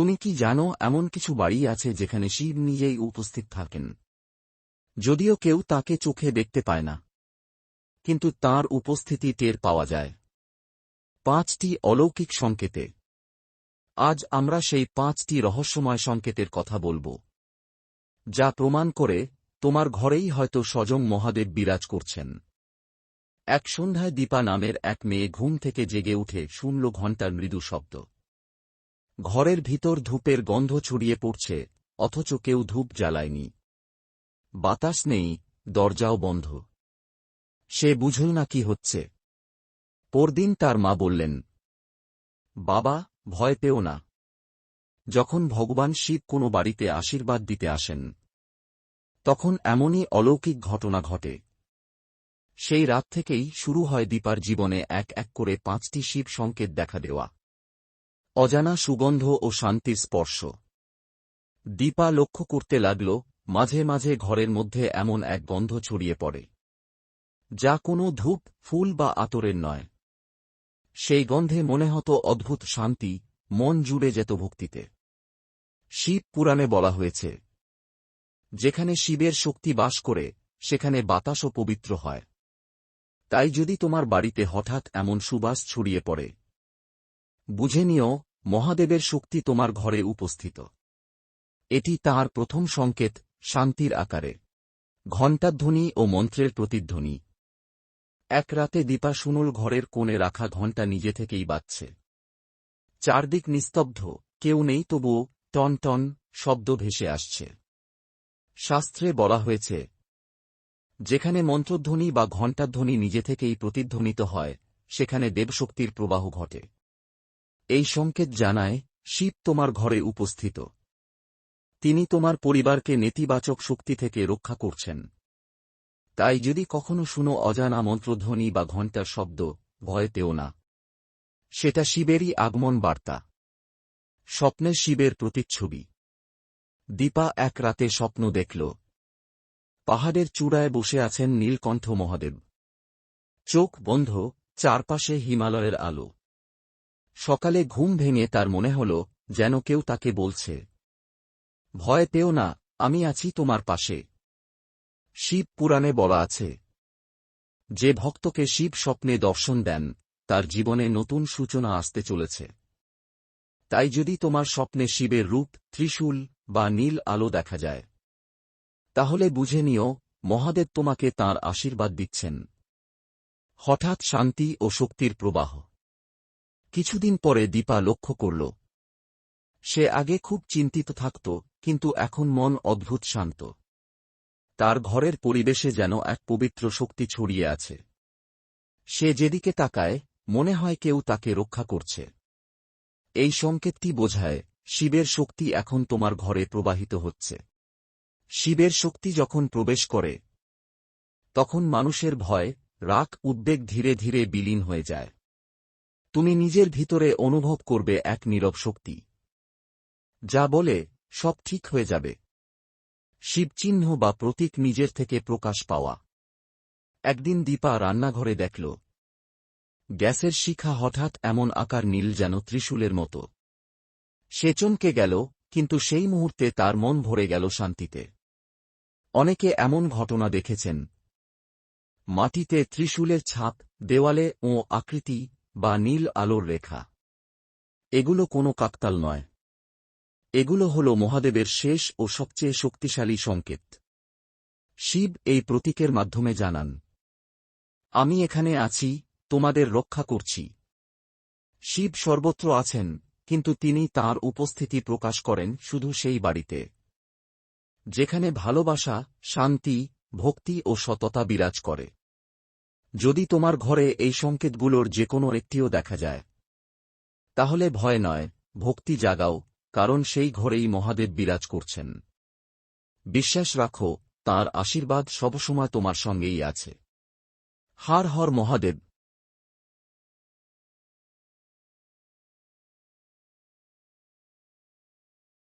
তুমি কি জানো এমন কিছু বাড়ি আছে যেখানে শিব নিজেই উপস্থিত থাকেন? যদিও কেউ তাকে চোখে দেখতে পায় না। কিন্তু তার উপস্থিতি টের পাওয়া যায়। পাঁচটি অলৌকিক সংকেতে। আজ আমরা সেই পাঁচটি রহস্যময় সংকেতের কথা বলব, যা প্রমাণ করে তোমার ঘরেই হয়তো স্বজং মহাদেব বিরাজ করছেন। এক সন্ধ্যায় দীপা নামের এক মেয়ে ঘুম থেকে জেগে উঠে শুনল ঘণ্টার মৃদু শব্দ। ঘরের ভিতর ধূপের গন্ধ ছড়িয়ে পড়ছে, অথচ কেউ ধূপ জ্বালায়নি। বাতাস নেই, দরজাও বন্ধ। সে বুঝল না কি হচ্ছে। পরদিন তার মা বললেন, বাবা, ভয় পেও না। যখন ভগবান শিব কোনো বাড়িতে আশীর্বাদ দিতে আসেন, তখন এমনই অলৌকিক ঘটনা ঘটে। সেই রাত থেকেই শুরু হয় দীপার জীবনে এক এক করে পাঁচটি শিব সংকেত দেখা দেওয়া। অজানা সুগন্ধ ও শান্তির স্পর্শ। দীপা লক্ষ্য করতে লাগল, মাঝে মাঝে ঘরের মধ্যে এমন এক গন্ধ ছড়িয়ে পড়ে। যা কোনো ধূপ, ফুল বা আতরের নয়। সেই গন্ধে মনে হতো অদ্ভুত শান্তি, মন জুড়ে যেত ভক্তিতে। শিব পুরাণে বলা হয়েছে, যেখানে শিবের শক্তি বাস করে, সেখানে বাতাসও পবিত্র হয়। তাই যদি তোমার বাড়িতে হঠাৎ এমন সুবাস ছড়িয়ে পড়ে, বুঝে নিও মহাদেবের শক্তি তোমার ঘরে উপস্থিত। এটি তার প্রথম সংকেত, শান্তির আকারে। ঘণ্টাধ্বনি ও মন্ত্রের প্রতিধ্বনি। এক রাতে দীপা শুনুল ঘরের কোণে রাখা ঘণ্টা নিজে থেকেই বাজছে। চারদিক নিস্তব্ধ, কেউ নেই তবুও টন টন শব্দ ভেসে আসছে। শাস্ত্রে বলা হয়েছে, যেখানে মন্ত্রধ্বনি বা ঘণ্টাধ্বনি নিজে থেকেই প্রতিধ্বনিত হয়, সেখানে দেবশক্তির প্রবাহ ঘটে। এই সংকেত জানায়, শিব তোমার ঘরে উপস্থিত। তিনি তোমার পরিবারকে নেতিবাচক শক্তি থেকে রক্ষা করছেন। তাই যদি কখনো শুনো অজানা মন্ত্রধ্বনি বা ঘণ্টার শব্দ, ভয় পেও না। সেটা শিবেরই আগমন বার্তা। স্বপ্নে শিবের প্রতিচ্ছবি। দীপা এক রাতে স্বপ্ন দেখল। পাহাড়ের চূড়ায় বসে আছেন নীলকণ্ঠ মহাদেব। চোখ বন্ধ, চারপাশে হিমালয়ের আলো। সকালে ঘুম ভেঙে তার মনে হল, যেন কেউ তাকে বলছে, ভয় পেও না, আমি আছি তোমার পাশে। শিব পুরাণে বলা আছে, যে ভক্তকে শিব স্বপ্নে দর্শন দেন, তার জীবনে নতুন সূচনা আসতে চলেছে। তাই যদি তোমার স্বপ্নে শিবের রূপ, ত্রিশূল বা নীল আলো দেখা যায়, তাহলে বুঝে নিও, মহাদেব তোমাকে তার আশীর্বাদ দিচ্ছেন। হঠাৎ শান্তি ও শক্তির প্রবাহ। কিছুদিন পরে দীপা লক্ষ্য করল। সে আগে খুব চিন্তিত থাকত, কিন্তু এখন মন অদ্ভুত শান্ত। তার ঘরের পরিবেশে যেন এক পবিত্র শক্তি ছড়িয়ে আছে। সে যেদিকে তাকায়, মনে হয় কেউ তাকে রক্ষা করছে। এই সংকেতটি বোঝায়, শিবের শক্তি এখন তোমার ঘরে প্রবাহিত হচ্ছে। শিবের শক্তি যখন প্রবেশ করে, তখন মানুষের ভয়, রাগ, উদ্বেগ ধীরে ধীরে বিলীন হয়ে যায়। তুমি নিজের ভিতরে অনুভব করবে এক নীরব শক্তি। যা বলে, সব ঠিক হয়ে যাবে। শিবচিহ্ন বা প্রতীক নিজের থেকে প্রকাশ পাওয়া। একদিন দীপা রান্নাঘরে দেখল, গ্যাসের শিখা হঠাৎ এমন আকার নীল যেন ত্রিশূলের মতো। সে চমকে গেল, কিন্তু সেই মুহূর্তে তার মন ভরে গেল শান্তিতে। অনেকে এমন ঘটনা দেখেছেন। মাটিতে ত্রিশূলের ছাপ, দেওয়ালে ও আকৃতি বা নীল আলোর রেখা। এগুলো কোনো কাকতাল নয়। এগুলো হল মহাদেবের শেষ ও সবচেয়ে শক্তিশালী সংকেত। শিব এই প্রতীকের মাধ্যমে জানান, আমি এখানে আছি, তোমাদের রক্ষা করছি। শিব সর্বত্র আছেন, কিন্তু তিনি তার উপস্থিতি প্রকাশ করেন শুধু সেই বাড়িতে। যেখানে ভালোবাসা, শান্তি, ভক্তি ও সততা বিরাজ করে। যদি তোমার ঘরে এই সংকেতগুলোর যে কোনো একটিও দেখা যায়। তাহলে ভয় নয়, ভক্তি জাগাও, কারণ সেই ঘরেই মহাদেব বিরাজ করছেন। বিশ্বাস রাখো, তার আশীর্বাদ সবসময় তোমার সঙ্গেই আছে। হার হর মহাদেব